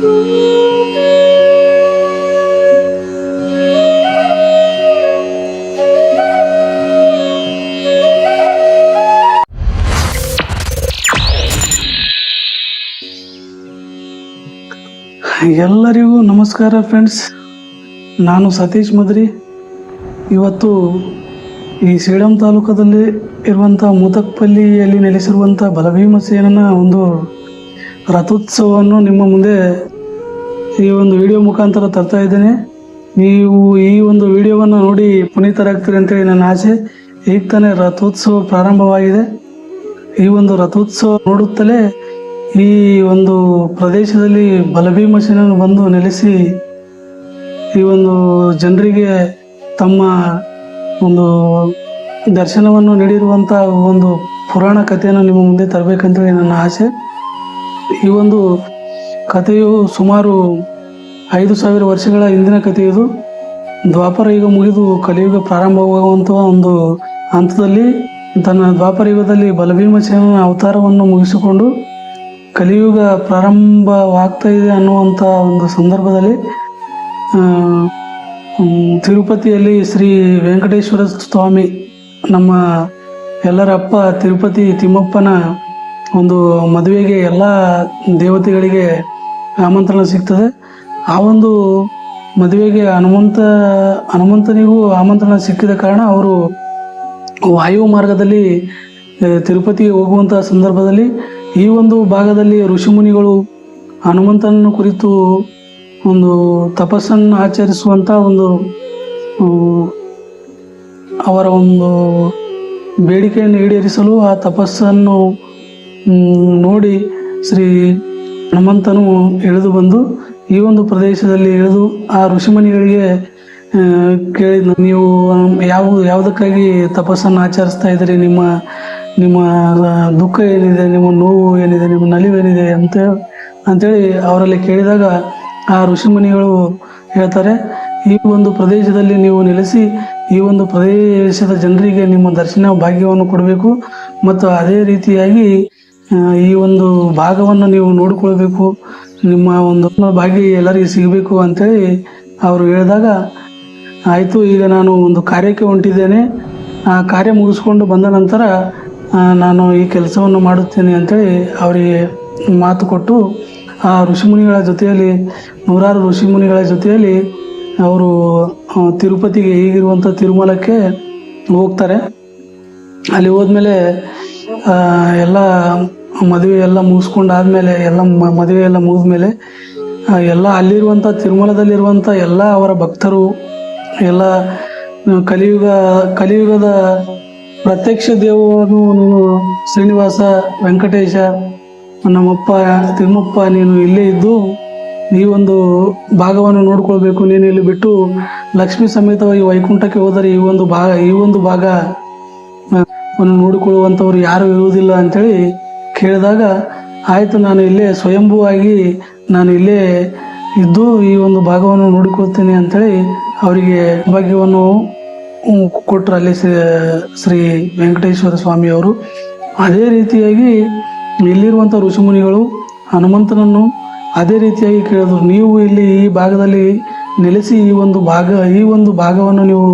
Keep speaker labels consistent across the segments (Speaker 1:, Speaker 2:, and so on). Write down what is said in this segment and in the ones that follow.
Speaker 1: ಎಲ್ಲರಿಗೂ ನಮಸ್ಕಾರ ಫ್ರೆಂಡ್ಸ್ ನಾನು ಸತೀಶ್ ಮದ್ರಿ. ಇವತ್ತು ಈ ಸೇಡಂ ತಾಲೂಕದಲ್ಲಿ ಇರುವಂಥ ಮೂತಕ್ಪಲ್ಲಿಯಲ್ಲಿ ನೆಲೆಸಿರುವಂಥ ಬಲಭೀಮಸೇನನ ಒಂದು ರಥೋತ್ಸವವನ್ನು ನಿಮ್ಮ ಮುಂದೆ ಈ ಒಂದು ವಿಡಿಯೋ ಮುಖಾಂತರ ತರ್ತಾ ಇದ್ದೇನೆ. ನೀವು ಈ ಒಂದು ವಿಡಿಯೋವನ್ನು ನೋಡಿ ಪುನೀತರಾಗ್ತೀರಿ ಅಂತೇಳಿ ನನ್ನ ಆಸೆ. ಈಗ ತಾನೇ ರಥೋತ್ಸವ ಪ್ರಾರಂಭವಾಗಿದೆ. ಈ ಒಂದು ರಥೋತ್ಸವ ನೋಡುತ್ತಲೇ ಈ ಒಂದು ಪ್ರದೇಶದಲ್ಲಿ ಬಲಭೀಮಸೇನನು ಬಂದು ನೆಲೆಸಿ ಈ ಒಂದು ಜನರಿಗೆ ತಮ್ಮ ಒಂದು ದರ್ಶನವನ್ನು ನೀಡಿರುವಂಥ ಒಂದು ಪುರಾಣ ಕಥೆಯನ್ನು ನಿಮ್ಮ ಮುಂದೆ ತರಬೇಕಂತೇಳಿ ನನ್ನ ಆಸೆ. ಈ ಒಂದು ಕಥೆಯು ಸುಮಾರು ಐದು ಸಾವಿರ ವರ್ಷಗಳ ಹಿಂದಿನ ಕಥೆ ಇದು ದ್ವಾಪರ ಯುಗ ಮುಗಿದು ಕಲಿಯುಗ ಪ್ರಾರಂಭವಾಗುವಂಥ ಒಂದು ಹಂತದಲ್ಲಿ ತನ್ನ ದ್ವಾಪರ ಯುಗದಲ್ಲಿ ಬಲಭೀಮಸೇನ ಅವತಾರವನ್ನು ಮುಗಿಸಿಕೊಂಡು ಕಲಿಯುಗ ಪ್ರಾರಂಭವಾಗ್ತಾ ಇದೆ ಅನ್ನುವಂಥ ಒಂದು ಸಂದರ್ಭದಲ್ಲಿ ತಿರುಪತಿಯಲ್ಲಿ ಶ್ರೀ ವೆಂಕಟೇಶ್ವರ ಸ್ವಾಮಿ ನಮ್ಮ ಎಲ್ಲರ ಅಪ್ಪ ತಿರುಪತಿ ತಿಮ್ಮಪ್ಪನ ಒಂದು ಮದುವೆಗೆ ಎಲ್ಲ ದೇವತೆಗಳಿಗೆ ಆಮಂತ್ರಣ ಸಿಗ್ತದೆ. ಆ ಒಂದು ಮದುವೆಗೆ ಹನುಮಂತ, ಹನುಮಂತನಿಗೂ ಆಮಂತ್ರಣ ಸಿಕ್ಕಿದ ಕಾರಣ ಅವರು ವಾಯು ಮಾರ್ಗದಲ್ಲಿ ತಿರುಪತಿಗೆ ಹೋಗುವಂಥ ಸಂದರ್ಭದಲ್ಲಿ ಈ ಒಂದು ಭಾಗದಲ್ಲಿ ಋಷಿಮುನಿಗಳು ಹನುಮಂತನನ್ನು ಕುರಿತು ಒಂದು ತಪಸ್ಸನ್ನು ಆಚರಿಸುವಂಥ ಒಂದು ಅವರ ಒಂದು ಬೇಡಿಕೆಯನ್ನು ಈಡೇರಿಸಲು ಆ ತಪಸ್ಸನ್ನು ನೋಡಿ ಶ್ರೀ ಹನುಮಂತನು ಎಳೆದು ಬಂದು ಈ ಒಂದು ಪ್ರದೇಶದಲ್ಲಿ ಎಳೆದು ಆ ಋಷಿಮುನಿಗಳಿಗೆ ಕೇಳಿದ ನೀವು, ಯಾವ, ಯಾವುದಕ್ಕಾಗಿ ತಪಸ್ಸನ್ನು ಆಚರಿಸ್ತಾ ಇದ್ದೀರಿ? ನಿಮ್ಮ ನಿಮ್ಮ ದುಃಖ ಏನಿದೆ? ನಿಮ್ಮ ನೋವು ಏನಿದೆ? ನಿಮ್ಮ ನಲಿವೇನಿದೆ? ಅಂತ ಅಂತೇಳಿ ಅವರಲ್ಲಿ ಕೇಳಿದಾಗ ಆ ಋಷಿಮುನಿಗಳು ಹೇಳ್ತಾರೆ, ಈ ಒಂದು ಪ್ರದೇಶದಲ್ಲಿ ನೀವು ನೆಲೆಸಿ, ಈ ಒಂದು ಪ್ರದೇಶದ ಜನರಿಗೆ ನಿಮ್ಮ ದರ್ಶನ ಭಾಗ್ಯವನ್ನು ಕೊಡಬೇಕು. ಮತ್ತು ಅದೇ ರೀತಿಯಾಗಿ ಈ ಒಂದು ಭಾಗವನ್ನು ನೀವು ನೋಡಿಕೊಳ್ಬೇಕು ನಿಮ್ಮ ಒಂದು ಭಾಗ್ಯ ಎಲ್ಲರಿಗೆ ಸಿಗಬೇಕು ಅಂತೇಳಿ ಅವರು ಹೇಳಿದಾಗ, ಆಯಿತು, ಈಗ ನಾನು ಒಂದು ಕಾರ್ಯಕ್ಕೆ ಹೊಂಟಿದ್ದೇನೆ. ಆ ಕಾರ್ಯ ಮುಗಿಸ್ಕೊಂಡು ಬಂದ ನಂತರ ನಾನು ಈ ಕೆಲಸವನ್ನು ಮಾಡುತ್ತೇನೆ ಅಂತೇಳಿ ಅವರಿಗೆ ಮಾತು ಕೊಟ್ಟು, ಆ ಋಷಿಮುನಿಗಳ ಜೊತೆಯಲ್ಲಿ, ನೂರಾರು ಋಷಿಮುನಿಗಳ ಜೊತೆಯಲ್ಲಿ ಅವರು ತಿರುಪತಿಗೆ ಈಗಿರುವಂಥ ತಿರುಮಲಕ್ಕೆ ಹೋಗ್ತಾರೆ. ಅಲ್ಲಿ ಹೋದ್ಮೇಲೆ ಎಲ್ಲ ಮದುವೆ ಎಲ್ಲ ಮುಗಿಸ್ಕೊಂಡಾದ್ಮೇಲೆ, ಎಲ್ಲ ಮದುವೆ ಎಲ್ಲ ಮುಗಿದ್ಮೇಲೆ ಎಲ್ಲ ಅಲ್ಲಿರುವಂಥ ತಿರುಮಲದಲ್ಲಿರುವಂಥ ಎಲ್ಲ ಅವರ ಭಕ್ತರು, ಎಲ್ಲ ಕಲಿಯುಗ, ಕಲಿಯುಗದ ಪ್ರತ್ಯಕ್ಷ ದೇವನು ಶ್ರೀನಿವಾಸ ವೆಂಕಟೇಶ, ನಮ್ಮಪ್ಪ ತಿಮ್ಮಪ್ಪ, ನೀನು ಇಲ್ಲೇ ಇದ್ದು ಈ ಒಂದು ಭಾಗವನ್ನು ನೋಡ್ಕೊಳ್ಬೇಕು, ನೀನು ಇಲ್ಲಿ ಬಿಟ್ಟು ಲಕ್ಷ್ಮೀ ಸಮೇತವಾಗಿ ವೈಕುಂಠಕ್ಕೆ ಹೋದರೆ ಈ ಒಂದು ಭಾಗ, ಈ ಒಂದು ಭಾಗ ನೋಡಿಕೊಳ್ಳುವಂಥವ್ರು ಯಾರು ಇರುವುದಿಲ್ಲ ಅಂಥೇಳಿ ಕೇಳಿದಾಗ, ಆಯಿತು, ನಾನು ಇಲ್ಲೇ ಸ್ವಯಂಭೂವಾಗಿ ನಾನು ಇಲ್ಲೇ ಇದ್ದು ಈ ಒಂದು ಭಾಗವನ್ನು ನೋಡಿಕೊಳ್ತೇನೆ ಅಂಥೇಳಿ ಅವರಿಗೆ ಭಾಗ್ಯವನ್ನು ಕೊಟ್ಟರು ಅಲ್ಲಿ ಶ್ರೀ ಶ್ರೀ ವೆಂಕಟೇಶ್ವರ ಸ್ವಾಮಿಯವರು ಅದೇ ರೀತಿಯಾಗಿ ಇಲ್ಲಿರುವಂಥ ಋಷಿಮುನಿಗಳು ಹನುಮಂತನನ್ನು ಅದೇ ರೀತಿಯಾಗಿ ಕೇಳಿದ್ರು, ನೀವು ಇಲ್ಲಿ ಈ ಭಾಗದಲ್ಲಿ ನೆಲೆಸಿ ಈ ಒಂದು ಭಾಗ, ಈ ಒಂದು ಭಾಗವನ್ನು ನೀವು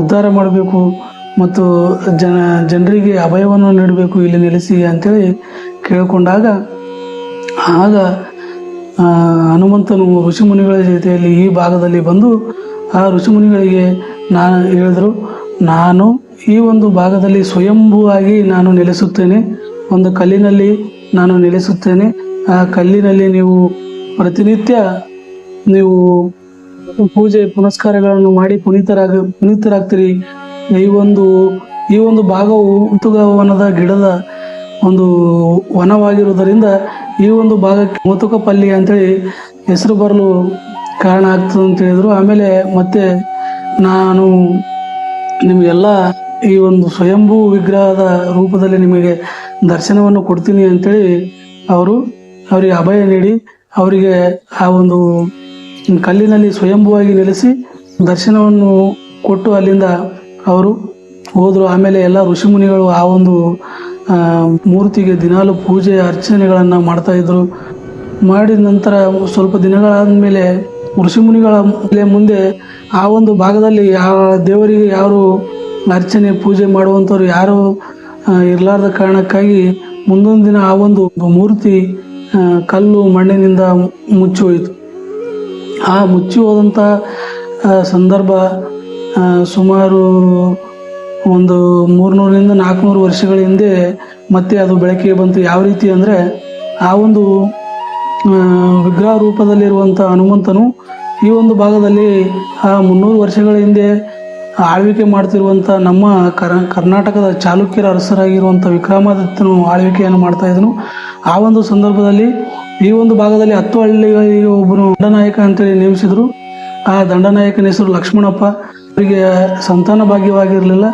Speaker 1: ಉದ್ಧಾರ ಮಾಡಬೇಕು. ಮತ್ತು ಜನ, ಜನರಿಗೆ ಅಭಯವನ್ನು ನೀಡಬೇಕು, ಇಲ್ಲಿ ನೆಲೆಸಿ ಅಂತೇಳಿ ಕೇಳಿಕೊಂಡಾಗ, ಆಗ ಹನುಮಂತನು ಋಷಿಮುನಿಗಳ ಜೊತೆಯಲ್ಲಿ ಈ ಭಾಗದಲ್ಲಿ ಬಂದು, ಆ ಋಷಿಮುನಿಗಳಿಗೆ ನಾನು ಹೇಳಿದರು, ನಾನು ಈ ಒಂದು ಭಾಗದಲ್ಲಿ ಸ್ವಯಂಭೂವಾಗಿ ನಾನು ನೆಲೆಸುತ್ತೇನೆ, ಒಂದು ಕಲ್ಲಿನಲ್ಲಿ ನಾನು ನೆಲೆಸುತ್ತೇನೆ, ಆ ಕಲ್ಲಿನಲ್ಲಿ ನೀವು ಪ್ರತಿನಿತ್ಯ ನೀವು ಪೂಜೆ ಪುನಸ್ಕಾರಗಳನ್ನು ಮಾಡಿ ಪುನೀತರಾಗ, ಪುನೀತರಾಗ್ತೀರಿ ಈ ಒಂದು ಈ ಒಂದು ಭಾಗವು ಮುತುಗವನದ ಗಿಡದ ಒಂದು ವನವಾಗಿರುವುದರಿಂದ ಈ ಒಂದು ಭಾಗಕ್ಕೆ ಮುತುಕಪಲ್ಲಿ ಅಂತೇಳಿ ಹೆಸರು ಬರಲು ಕಾರಣ ಆಗ್ತದೆ ಅಂತ ಹೇಳಿದರು. ಆಮೇಲೆ ಮತ್ತೆ ನಾನು ನಿಮಗೆಲ್ಲ ಈ ಒಂದು ಸ್ವಯಂಭೂ ವಿಗ್ರಹದ ರೂಪದಲ್ಲಿ ನಿಮಗೆ ದರ್ಶನವನ್ನು ಕೊಡ್ತೀನಿ ಅಂತೇಳಿ ಅವರು, ಅವರಿಗೆ ಅಭಯ ನೀಡಿ, ಅವರಿಗೆ ಆ ಒಂದು ಕಲ್ಲಿನಲ್ಲಿ ಸ್ವಯಂಭೂವಾಗಿ ನೆಲೆಸಿ ದರ್ಶನವನ್ನು ಕೊಟ್ಟು ಅಲ್ಲಿಂದ ಅವರು ಹೋದರು. ಆಮೇಲೆ ಎಲ್ಲ ಋಷಿಮುನಿಗಳು ಆ ಒಂದು ಮೂರ್ತಿಗೆ ದಿನಾಲು ಪೂಜೆ ಅರ್ಚನೆಗಳನ್ನು ಮಾಡ್ತಾಯಿದ್ರು ಮಾಡಿದ ನಂತರ ಸ್ವಲ್ಪ ದಿನಗಳಾದ ಮೇಲೆ ಋಷಿಮುನಿಗಳ ಮುಂದೆ ಆ ಒಂದು ಭಾಗದಲ್ಲಿ ಯಾವ ದೇವರಿಗೆ ಯಾರು ಅರ್ಚನೆ, ಪೂಜೆ ಮಾಡುವಂಥವ್ರು ಯಾರು ಇರಲಾರದ ಕಾರಣಕ್ಕಾಗಿ ಮುಂದೊಂದು ದಿನ ಆ ಒಂದು ಮೂರ್ತಿ ಕಲ್ಲು ಮಣ್ಣಿನಿಂದ ಮುಚ್ಚಿ ಹೋಯಿತು. ಆ ಮುಚ್ಚಿ ಹೋದಂಥ ಸಂದರ್ಭ ಸುಮಾರು ಒಂದು ಮೂರ್ನೂರರಿಂದ ನಾಲ್ಕುನೂರು ವರ್ಷಗಳ ಹಿಂದೆ ಮತ್ತೆ ಅದು ಬೆಳಕಿಗೆ ಬಂತು. ಯಾವ ರೀತಿ ಅಂದರೆ ಆ ಒಂದು ವಿಗ್ರಹ ರೂಪದಲ್ಲಿರುವಂಥ ಹನುಮಂತನು ಈ ಒಂದು ಭಾಗದಲ್ಲಿ ಆ ಮುನ್ನೂರು ವರ್ಷಗಳ ಹಿಂದೆ ಆಳ್ವಿಕೆ ಮಾಡ್ತಿರುವಂಥ ನಮ್ಮ ಕರ, ಕರ್ನಾಟಕದ ಚಾಲುಕ್ಯರ ಅರಸರಾಗಿರುವಂಥ ವಿಕ್ರಮಾದಿತ್ಯನು ಆಳ್ವಿಕೆಯನ್ನು ಮಾಡ್ತಾ ಇದ್ದನು. ಆ ಒಂದು ಸಂದರ್ಭದಲ್ಲಿ ಈ ಒಂದು ಭಾಗದಲ್ಲಿ ಹತ್ತು ಹಳ್ಳಿಗಳಿಗೆ ಒಬ್ಬನು ದಂಡನಾಯಕ ಅಂತೇಳಿ ನೇಮಿಸಿದರು. ಆ ದಂಡನಾಯಕನ ಹೆಸರು ಲಕ್ಷ್ಮಣಪ್ಪ. ಅವರಿಗೆ ಸಂತಾನ ಭಾಗ್ಯವಾಗಿರಲಿಲ್ಲ.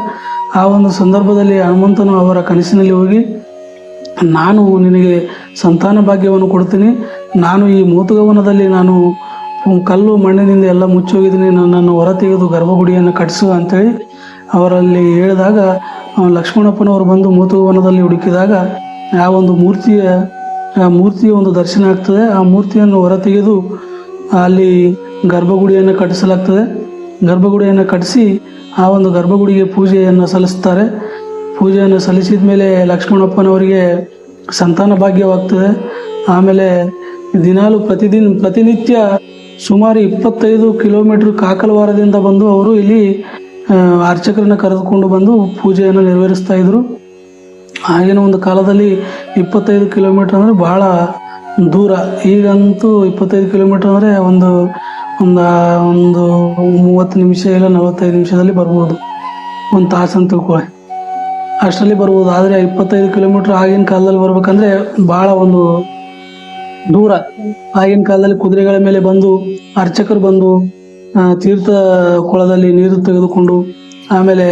Speaker 1: ಆ ಒಂದು ಸಂದರ್ಭದಲ್ಲಿ ಹನುಮಂತನು ಅವರ ಕನಸಿನಲ್ಲಿ ಹೋಗಿ, ನಾನು ನಿನಗೆ ಸಂತಾನ ಭಾಗ್ಯವನ್ನು ಕೊಡ್ತೀನಿ. ನಾನು ಈ ಮೂತುಗವನದಲ್ಲಿ ನಾನು ಕಲ್ಲು ಮಣ್ಣಿನಿಂದ ಎಲ್ಲ ಮುಚ್ಚೋಗಿದ್ದೀನಿ. ನನ್ನನ್ನು ಹೊರ ತೆಗೆದು ಗರ್ಭಗುಡಿಯನ್ನು ಕಟ್ಟಿಸು ಅಂತೇಳಿ ಅವರಲ್ಲಿ ಹೇಳಿದಾಗ ಲಕ್ಷ್ಮಣಪ್ಪನವರು ಬಂದು ಮೂತುಗವನದಲ್ಲಿ ಹುಡುಕಿದಾಗ, ಆ ಒಂದು ಮೂರ್ತಿಯ, ಆ ಮೂರ್ತಿಯ ಒಂದು ದರ್ಶನ ಆಗ್ತದೆ. ಆ ಮೂರ್ತಿಯನ್ನು ಹೊರ ತೆಗೆದು ಅಲ್ಲಿ ಗರ್ಭಗುಡಿಯನ್ನು ಕಟ್ಟಿಸಲಾಗ್ತದೆ. ಗರ್ಭಗುಡಿಯನ್ನು ಕಟ್ಟಿಸಿ ಆ ಒಂದು ಗರ್ಭಗುಡಿಗೆ ಪೂಜೆಯನ್ನು ಸಲ್ಲಿಸ್ತಾರೆ. ಪೂಜೆಯನ್ನು ಸಲ್ಲಿಸಿದ ಮೇಲೆ ಲಕ್ಷ್ಮಣಪ್ಪನವರಿಗೆ ಸಂತಾನ ಭಾಗ್ಯವಾಗ್ತದೆ. ಆಮೇಲೆ ದಿನಾಲು ಪ್ರತಿದಿನ ಪ್ರತಿನಿತ್ಯ ಸುಮಾರು ಇಪ್ಪತ್ತೈದು ಕಿಲೋಮೀಟ್ರ್ ಕಾಕಲವಾರದಿಂದ ಬಂದು ಅವರು ಇಲ್ಲಿ ಅರ್ಚಕರನ್ನು ಕರೆದುಕೊಂಡು ಬಂದು ಪೂಜೆಯನ್ನು ನೆರವೇರಿಸ್ತಾ ಇದ್ರು. ಆಗಿನ ಒಂದು ಕಾಲದಲ್ಲಿ ಇಪ್ಪತ್ತೈದು ಕಿಲೋಮೀಟ್ರ್ ಅಂದರೆ ಭಾಳ ದೂರ. ಈಗಂತೂ ಇಪ್ಪತ್ತೈದು ಕಿಲೋಮೀಟ್ರ್ ಅಂದರೆ ಒಂದು ಒಂದು ಒಂದು ಮೂವತ್ತು ನಿಮಿಷ ಇಲ್ಲ ನಲವತ್ತೈದು ನಿಮಿಷದಲ್ಲಿ ಬರ್ಬೋದು. ಒಂದು ತಾಸು ಅಂತ ತಿಳ್ಕೊಳ್ಳಿ. ಅಷ್ಟರಲ್ಲಿ ಬರ್ಬೋದು. ಆದರೆ ಇಪ್ಪತ್ತೈದು ಕಿಲೋಮೀಟ್ರ್ ಆಗಿನ ಕಾಲದಲ್ಲಿ ಬರ್ಬೇಕಂದ್ರೆ ಭಾಳ ಒಂದು ದೂರ. ಆಗಿನ ಕಾಲದಲ್ಲಿ ಕುದುರೆಗಳ ಮೇಲೆ ಬಂದು, ಅರ್ಚಕರು ಬಂದು ತೀರ್ಥ ಕೊಳದಲ್ಲಿ ನೀರು ತೆಗೆದುಕೊಂಡು, ಆಮೇಲೆ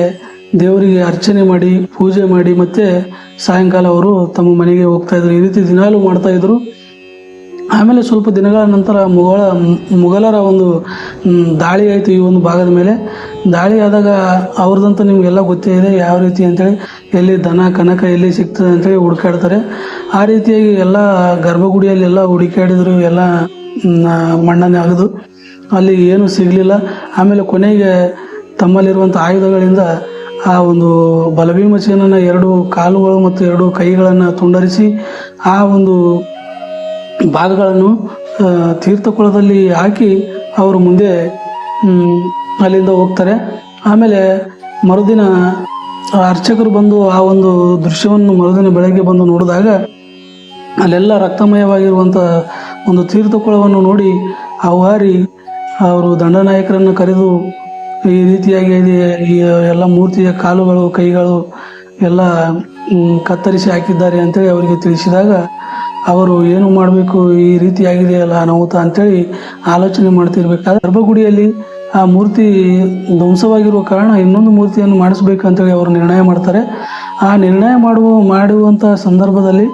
Speaker 1: ದೇವರಿಗೆ ಅರ್ಚನೆ ಮಾಡಿ, ಪೂಜೆ ಮಾಡಿ ಮತ್ತೆ ಸಾಯಂಕಾಲ ಅವರು ತಮ್ಮ ಮನೆಗೆ ಹೋಗ್ತಾ ಇದ್ರು. ಈ ರೀತಿ ದಿನಾಲೂ ಮಾಡ್ತಾ ಇದ್ರು. ಆಮೇಲೆ ಸ್ವಲ್ಪ ದಿನಗಳ ನಂತರ ಮುಗಳ ಮೊಘಲರ ಒಂದು ದಾಳಿ ಆಯಿತು ಈ ಒಂದು ಭಾಗದ ಮೇಲೆ. ದಾಳಿ ಆದಾಗ ಅವ್ರದ್ದಂತೂ ನಿಮಗೆಲ್ಲ ಗೊತ್ತೇ ಇದೆ ಯಾವ ರೀತಿ ಅಂತೇಳಿ. ಎಲ್ಲಿ ದನ, ಕನಕ ಎಲ್ಲಿ ಸಿಗ್ತದೆ ಅಂತೇಳಿ ಹುಡುಕಾಡ್ತಾರೆ. ಆ ರೀತಿಯಾಗಿ ಎಲ್ಲ ಗರ್ಭಗುಡಿಯಲ್ಲಿ ಎಲ್ಲ ಹುಡುಕಾಡಿದ್ರು, ಎಲ್ಲ ಮಣ್ಣನ್ನೇ ಅಗದು. ಅಲ್ಲಿ ಏನೂ ಸಿಗಲಿಲ್ಲ. ಆಮೇಲೆ ಕೊನೆಗೆ ತಮ್ಮಲ್ಲಿರುವಂಥ ಆಯುಧಗಳಿಂದ ಆ ಒಂದು ಬಲಭೀಮಸೇನನ ಎರಡು ಕಾಲುಗಳು ಮತ್ತು ಎರಡು ಕೈಗಳನ್ನು ತುಂಡರಿಸಿ ಆ ಒಂದು ಭಾಗಗಳನ್ನು ತೀರ್ಥಕುಳದಲ್ಲಿ ಹಾಕಿ ಅವರು ಮುಂದೆ ಅಲ್ಲಿಂದ ಹೋಗ್ತಾರೆ. ಆಮೇಲೆ ಮರುದಿನ ಅರ್ಚಕರು ಬಂದು ಆ ಒಂದು ದೃಶ್ಯವನ್ನು ಮರುದಿನ ಬೆಳಗ್ಗೆ ಬಂದು ನೋಡಿದಾಗ ಅಲ್ಲೆಲ್ಲ ರಕ್ತಮಯವಾಗಿರುವಂಥ ಒಂದು ತೀರ್ಥಕುಳವನ್ನು ನೋಡಿ ಅವ್ಹಾರಿ ಅವರು ದಂಡನಾಯಕರನ್ನು ಕರೆದು ಈ ರೀತಿಯಾಗಿ ಈ ಎಲ್ಲ ಮೂರ್ತಿಯ ಕಾಲುಗಳು, ಕೈಗಳು ಎಲ್ಲ ಕತ್ತರಿಸಿ ಹಾಕಿದ್ದಾರೆ ಅಂತೇಳಿ ಅವರಿಗೆ ತಿಳಿಸಿದಾಗ ಅವರು ಏನು ಮಾಡಬೇಕು ಈ ರೀತಿಯಾಗಿದೆಯಲ್ಲ ಅನಾಹುತ ಅಂತೇಳಿ ಆಲೋಚನೆ ಮಾಡ್ತಿರ್ಬೇಕಾದ್ರೆ ಗರ್ಭಗುಡಿಯಲ್ಲಿ ಆ ಮೂರ್ತಿ ಧ್ವಂಸವಾಗಿರುವ ಕಾರಣ ಇನ್ನೊಂದು ಮೂರ್ತಿಯನ್ನು ಮಾಡಿಸ್ಬೇಕು ಅಂತೇಳಿ ಅವರು ನಿರ್ಣಯ ಮಾಡ್ತಾರೆ. ಆ ನಿರ್ಣಯ ಮಾಡುವ ಮಾಡುವಂಥ ಸಂದರ್ಭದಲ್ಲಿ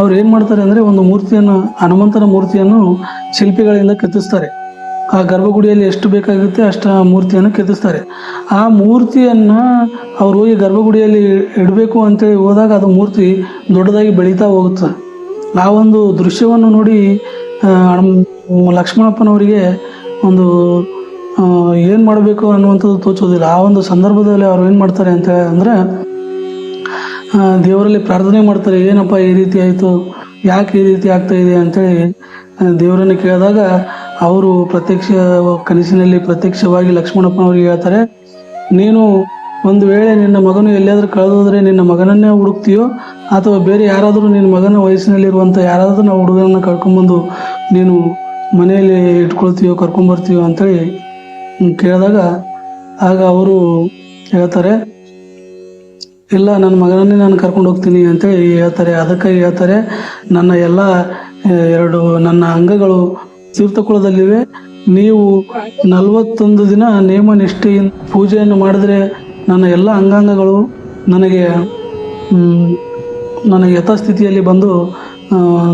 Speaker 1: ಅವ್ರು ಏನು ಮಾಡ್ತಾರೆ ಅಂದರೆ ಒಂದು ಮೂರ್ತಿಯನ್ನು, ಹನುಮಂತನ ಮೂರ್ತಿಯನ್ನು ಶಿಲ್ಪಿಗಳಿಂದ ಕೆತ್ತಿಸ್ತಾರೆ. ಆ ಗರ್ಭಗುಡಿಯಲ್ಲಿ ಎಷ್ಟು ಬೇಕಾಗುತ್ತೆ ಅಷ್ಟು ಆ ಮೂರ್ತಿಯನ್ನು ಕೆತ್ತಿಸ್ತಾರೆ. ಆ ಮೂರ್ತಿಯನ್ನು ಅವರು ಹೋಗಿ ಗರ್ಭಗುಡಿಯಲ್ಲಿ ಇಡಬೇಕು ಅಂತೇಳಿ ಹೋದಾಗ ಅದು ಮೂರ್ತಿ ದೊಡ್ಡದಾಗಿ ಬೆಳೀತಾ ಹೋಗುತ್ತೆ. ಆ ಒಂದು ದೃಶ್ಯವನ್ನು ನೋಡಿ ಲಕ್ಷ್ಮಣಪ್ಪನವರಿಗೆ ಒಂದು ಏನು ಮಾಡಬೇಕು ಅನ್ನುವಂಥದ್ದು ತೋಚೋದಿಲ್ಲ. ಆ ಒಂದು ಸಂದರ್ಭದಲ್ಲಿ ಅವ್ರು ಏನು ಮಾಡ್ತಾರೆ ಅಂತ ಅಂದರೆ ದೇವರಲ್ಲಿ ಪ್ರಾರ್ಥನೆ ಮಾಡ್ತಾರೆ, ಏನಪ್ಪ ಈ ರೀತಿ ಆಯಿತು? ಯಾಕೆ ಈ ರೀತಿ ಆಗ್ತಾ ಇದೆ? ಅಂತೇಳಿ ದೇವರನ್ನು ಕೇಳಿದಾಗ ಅವರು ಪ್ರತ್ಯಕ್ಷ ಕನಸಿನಲ್ಲಿ ಪ್ರತ್ಯಕ್ಷವಾಗಿ ಲಕ್ಷ್ಮಣಪ್ಪನವ್ರಿಗೆ ಹೇಳ್ತಾರೆ, ನೀನು ಒಂದು ವೇಳೆ ನಿನ್ನ ಮಗನು ಎಲ್ಲಿಯಾದರೂ ಕಳೆದೋದ್ರೆ ನಿನ್ನ ಮಗನನ್ನೇ ಹುಡುಕ್ತೀಯೋ ಅಥವಾ ಬೇರೆ ಯಾರಾದರೂ ನಿನ್ನ ಮಗನ ವಯಸ್ಸಿನಲ್ಲಿರುವಂಥ ಯಾರಾದರೂ ನಾವು ಹುಡುಗನನ್ನು ಕರ್ಕೊಂಬಂದು ನೀನು ಮನೆಯಲ್ಲಿ ಇಟ್ಕೊಳ್ತೀಯೋ ಕರ್ಕೊಂಬರ್ತೀಯೋ ಅಂತೇಳಿ ಕೇಳಿದಾಗ ಆಗ ಅವರು ಹೇಳ್ತಾರೆ, ಇಲ್ಲ, ನನ್ನ ಮಗನನ್ನೇ ನಾನು ಕರ್ಕೊಂಡು ಹೋಗ್ತೀನಿ ಅಂತೇಳಿ ಹೇಳ್ತಾರೆ. ಅದಕ್ಕೆ ಹೇಳ್ತಾರೆ, ನನ್ನ ಎಲ್ಲ ಎರಡು, ನನ್ನ ಅಂಗಗಳು ತೀರ್ಥಕುಳದಲ್ಲಿವೆ. ನೀವು ನಲವತ್ತೊಂದು ದಿನ ನೇಮ ನಿಷ್ಠೆಯಿಂದ ಪೂಜೆಯನ್ನು ಮಾಡಿದ್ರೆ ನನ್ನ ಎಲ್ಲ ಅಂಗಾಂಗಗಳು ನನಗೆ ನನಗೆ ಯಥಾಸ್ಥಿತಿಯಲ್ಲಿ ಬಂದು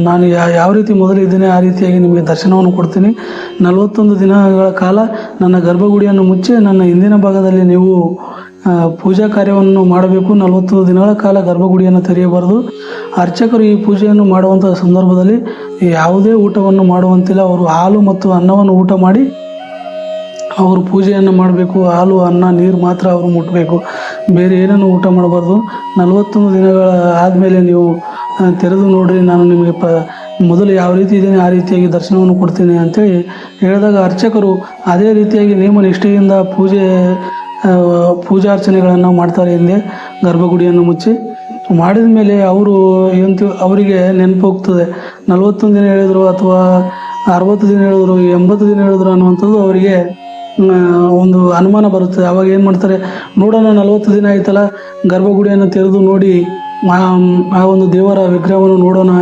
Speaker 1: ನಾನು ಯಾವ ರೀತಿ ಮೊದಲಿದ್ದೇನೆ ಆ ರೀತಿಯಾಗಿ ನಿಮಗೆ ದರ್ಶನವನ್ನು ಕೊಡ್ತೀನಿ. ನಲವತ್ತೊಂದು ದಿನಗಳ ಕಾಲ ನನ್ನ ಗರ್ಭಗುಡಿಯನ್ನು ಮುಚ್ಚಿ ನನ್ನ ಹಿಂದಿನ ಭಾಗದಲ್ಲಿ ನೀವು ಪೂಜಾ ಕಾರ್ಯವನ್ನು ಮಾಡಬೇಕು. ನಲವತ್ತೊಂದು ದಿನಗಳ ಕಾಲ ಗರ್ಭಗುಡಿಯನ್ನು ತೆರೆಯಬಾರದು. ಅರ್ಚಕರು ಈ ಪೂಜೆಯನ್ನು ಮಾಡುವಂಥ ಸಂದರ್ಭದಲ್ಲಿ ಯಾವುದೇ ಊಟವನ್ನು ಮಾಡುವಂತಿಲ್ಲ. ಅವರು ಹಾಲು ಮತ್ತು ಅನ್ನವನ್ನು ಊಟ ಮಾಡಿ ಅವರು ಪೂಜೆಯನ್ನು ಮಾಡಬೇಕು, ಹಾಲು, ಅನ್ನ, ನೀರು ಮಾತ್ರ ಅವರು ಮುಟ್ಟಬೇಕು ಬೇರೆ ಏನನ್ನು ಊಟ ಮಾಡಬಾರ್ದು? ನಲವತ್ತೊಂದು ದಿನಗಳ ಆದಮೇಲೆ ನೀವು ತೆರೆದು ನೋಡಿರಿ, ನಾನು ನಿಮಗೆ ಪ, ಮೊದಲು ಯಾವ ರೀತಿ ಇದ್ದೀನಿ, ಆ ರೀತಿಯಾಗಿ ದರ್ಶನವನ್ನು ಕೊಡ್ತೀನಿ ಅಂತೇಳಿ ಹೇಳಿದಾಗ ಅರ್ಚಕರು ಅದೇ ರೀತಿಯಾಗಿ ನಿಯಮ ನಿಷ್ಠೆಯಿಂದ ಪೂಜೆ ಪೂಜಾರ್ಚನೆಗಳನ್ನು ಮಾಡ್ತಾರೆ ಹಿಂದೆ ಗರ್ಭಗುಡಿಯನ್ನು ಮುಚ್ಚಿ. ಮಾಡಿದ ಮೇಲೆ ಅವರು ಏನು ಅವರಿಗೆ ನೆನಪು ಹೋಗ್ತದೆ ನಲವತ್ತೊಂದು ದಿನ ಹೇಳಿದ್ರು ಅಥವಾ ಅರವತ್ತು ದಿನ ಹೇಳಿದ್ರು, ಎಂಬತ್ತು ದಿನ ಹೇಳಿದ್ರು ಅನ್ನುವಂಥದ್ದು ಅವರಿಗೆ ಒಂದು ಅನುಮಾನ ಬರುತ್ತೆ. ಅವಾಗ ಏನು ಮಾಡ್ತಾರೆ, ನೋಡೋಣ, ನಲವತ್ತು ದಿನ ಆಯ್ತಲ್ಲ, ಗರ್ಭಗುಡಿಯನ್ನು ತೆರೆದು ನೋಡಿ, ಆ ಒಂದು ದೇವರ ವಿಗ್ರಹವನ್ನು ನೋಡೋಣ,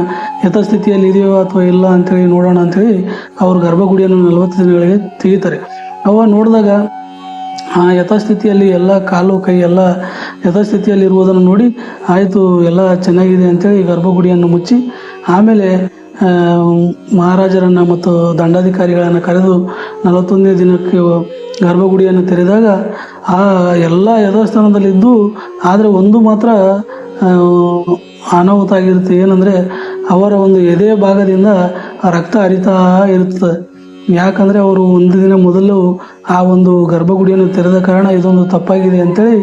Speaker 1: ಯಥಾಸ್ಥಿತಿಯಲ್ಲಿ ಇದೆಯೋ ಅಥವಾ ಇಲ್ಲ ಅಂತೇಳಿ ನೋಡೋಣ ಅಂತೇಳಿ ಅವರು ಗರ್ಭಗುಡಿಯನ್ನು ನಲವತ್ತು ದಿನಗಳಿಗೆ ತೆಗಿತಾರೆ. ಅವಾಗ ನೋಡಿದಾಗ ಯಥಾಸ್ಥಿತಿಯಲ್ಲಿ ಎಲ್ಲ ಕಾಲು ಕೈ ಎಲ್ಲ ಯಥಾಸ್ಥಿತಿಯಲ್ಲಿ ಇರುವುದನ್ನು ನೋಡಿ ಆಯಿತು ಎಲ್ಲ ಚೆನ್ನಾಗಿದೆ ಅಂತೇಳಿ ಗರ್ಭಗುಡಿಯನ್ನು ಮುಚ್ಚಿ ಆಮೇಲೆ ಆ, ಮಹಾರಾಜರನ್ನು ಮತ್ತು ದಂಡಾಧಿಕಾರಿಗಳನ್ನು ಕರೆದು ನಲವತ್ತೊಂದನೇ ದಿನಕ್ಕೆ ಗರ್ಭಗುಡಿಯನ್ನು ತೆರೆದಾಗ ಆ ಎಲ್ಲ ಯಥಾಸ್ಥಾನದಲ್ಲಿದ್ದು ಆದರೆ ಒಂದು ಮಾತ್ರ ಆ, ಅನಾಹುತ ಆಗಿರುತ್ತೆ. ಏನಂದರೆ ಅವರ ಒಂದು ಎದೆ ಭಾಗದಿಂದ ಆ ರಕ್ತ ಹರಿತಾ ಇರುತ್ತದೆ. ಯಾಕಂದರೆ ಅವರು ಒಂದು ದಿನ ಮೊದಲು ಆ ಒಂದು ಗರ್ಭಗುಡಿಯನ್ನು ತೆರೆದ ಕಾರಣ ಇದೊಂದು ತಪ್ಪಾಗಿದೆ ಅಂತೇಳಿ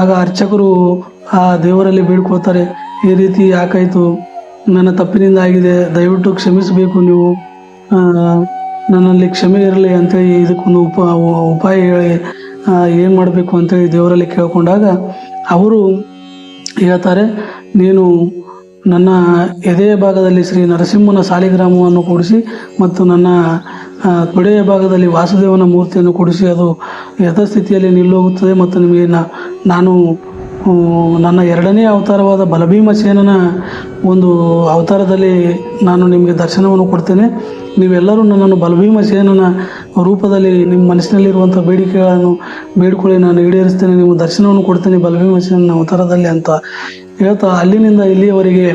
Speaker 1: ಆಗ ಅರ್ಚಕರು ಆ ದೇವರಲ್ಲಿ ಬೀಳ್ಕೊಳ್ತಾರೆ ಈ ರೀತಿ ಯಾಕಾಯಿತು? ನನ್ನ ತಪ್ಪಿನಿಂದ ಆಗಿದೆ, ದಯವಿಟ್ಟು ಕ್ಷಮಿಸಬೇಕು ನೀವು. ನನ್ನಲ್ಲಿ ಕ್ಷಮೆ ಇರಲಿ ಅಂತೇಳಿ ಇದಕ್ಕೊಂದು ಉಪ, ಉಪಾಯ ಹೇಳಿ ಏನು ಮಾಡಬೇಕು ಅಂತೇಳಿ ದೇವರಲ್ಲಿ ಕೇಳಿಕೊಂಡಾಗ ಅವರು ಹೇಳ್ತಾರೆ, ನೀನು ನನ್ನ ಎದೆಯ ಭಾಗದಲ್ಲಿ ಶ್ರೀ ನರಸಿಂಹನ ಸಾಲಿಗ್ರಾಮವನ್ನು ಕೂಡಿಸಿ ಮತ್ತು ನನ್ನ ತೊಡೆಯ ಭಾಗದಲ್ಲಿ ವಾಸುದೇವನ ಮೂರ್ತಿಯನ್ನು ಕೂಡಿಸಿ ಅದು ಯಥಾಸ್ಥಿತಿಯಲ್ಲಿ ನಿಲ್ಲೋಗುತ್ತದೆ ಮತ್ತು ನಿಮಗೆ ನಾನು ನನ್ನ ಎರಡನೇ ಅವತಾರವಾದ ಬಲಭೀಮಸೇನನ ಒಂದು ಅವತಾರದಲ್ಲಿ ನಾನು ನಿಮಗೆ ದರ್ಶನವನ್ನು ಕೊಡ್ತೇನೆ. ನೀವೆಲ್ಲರೂ ನನ್ನನ್ನು ಬಲಭೀಮಸೇನನ ರೂಪದಲ್ಲಿ ನಿಮ್ಮ ಮನಸ್ಸಿನಲ್ಲಿರುವಂಥ ಬೇಡಿಕೆಗಳನ್ನು ಬೇಡಿಕೊಳ್ಳಿ, ನಾನು ಈಡೇರಿಸ್ತೇನೆ ನಿಮ್ಮ ದರ್ಶನವನ್ನು ಕೊಡ್ತೇನೆ ಬಲಭೀಮಸೇನನ ಅವತಾರದಲ್ಲಿ ಅಂತ ಹೇಳ್ತಾ ಅಲ್ಲಿನಿಂದ ಇಲ್ಲಿಯವರೆಗೆ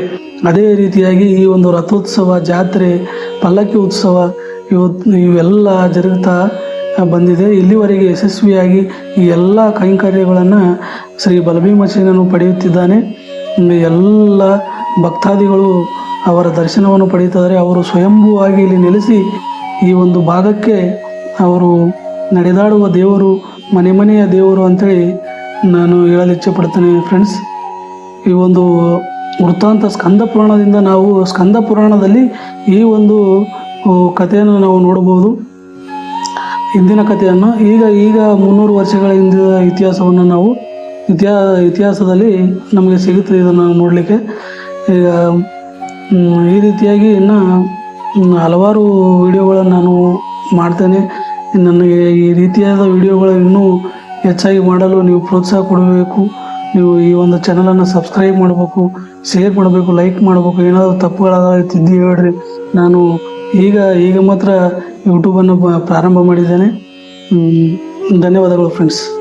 Speaker 1: ಅದೇ ರೀತಿಯಾಗಿ ಈ ಒಂದು ರಥೋತ್ಸವ, ಜಾತ್ರೆ, ಪಲ್ಲಕ್ಕಿ ಉತ್ಸವ ಇವತ್ತು ಇವೆಲ್ಲ ಜರುಗ್ತಾ ಬಂದಿದೆ. ಇಲ್ಲಿವರೆಗೆ ಯಶಸ್ವಿಯಾಗಿ ಈ ಎಲ್ಲ ಕೈಂಕರ್ಯಗಳನ್ನು ಶ್ರೀ ಬಲಭೀಮಸೇನನು ಪಡೆಯುತ್ತಿದ್ದಾನೆ. ಎಲ್ಲ ಭಕ್ತಾದಿಗಳು ಅವರ ದರ್ಶನವನ್ನು ಪಡೆಯುತ್ತಿದ್ದಾರೆ. ಅವರು ಸ್ವಯಂಭೂವಾಗಿ ಇಲ್ಲಿ ನೆಲೆಸಿ ಈ ಒಂದು ಭಾಗಕ್ಕೆ ಅವರು ನಡೆದಾಡುವ ದೇವರು, ಮನೆ ಮನೆಯ ದೇವರು ಅಂತೇಳಿ ನಾನು ಹೇಳಲು ಇಚ್ಛೆ ಪಡ್ತೇನೆ ಫ್ರೆಂಡ್ಸ್ ಈ ಒಂದು ವೃತ್ತಾಂತ ಸ್ಕಂದ ಪುರಾಣದಿಂದ ನಾವು ಸ್ಕಂದ ಪುರಾಣದಲ್ಲಿ ಈ ಒಂದು ಕಥೆಯನ್ನು ನಾವು ನೋಡಬಹುದು. ಹಿಂದಿನ ಕಥೆಯನ್ನು ಈಗ ಈಗ ಮುನ್ನೂರು ವರ್ಷಗಳ ಹಿಂದಿನ ಇತಿಹಾಸವನ್ನು ನಾವು ಇತಿಹಾ ಇತಿಹಾಸದಲ್ಲಿ ನಮಗೆ ಸಿಗುತ್ತೆ ಇದನ್ನು ನೋಡಲಿಕ್ಕೆ. ಈಗ ಈ ರೀತಿಯಾಗಿ ಇನ್ನು ಹಲವಾರು ವಿಡಿಯೋಗಳನ್ನು ನಾನು ಮಾಡ್ತೇನೆ. ನನಗೆ ಈ ರೀತಿಯಾದ ವಿಡಿಯೋಗಳು ಇನ್ನೂ ಹೆಚ್ಚಾಗಿ ಮಾಡಲು ನೀವು ಪ್ರೋತ್ಸಾಹ ಕೊಡಬೇಕು. ನೀವು ಈ ಒಂದು ಚಾನಲನ್ನು ಸಬ್ಸ್ಕ್ರೈಬ್ ಮಾಡಬೇಕು, ಶೇರ್ ಮಾಡಬೇಕು, ಲೈಕ್ ಮಾಡಬೇಕು. ಏನಾದರೂ ತಪ್ಪುಗಳಾದ ತಿದ್ದಿ ಹೇಳ್ರಿ. ನಾನು ಈಗ ಈಗ ಮಾತ್ರ ಯೂಟ್ಯೂಬನ್ನು ಪ್ರಾರಂಭ ಮಾಡಿದ್ದೇನೆ. ಧನ್ಯವಾದಗಳು ಫ್ರೆಂಡ್ಸ್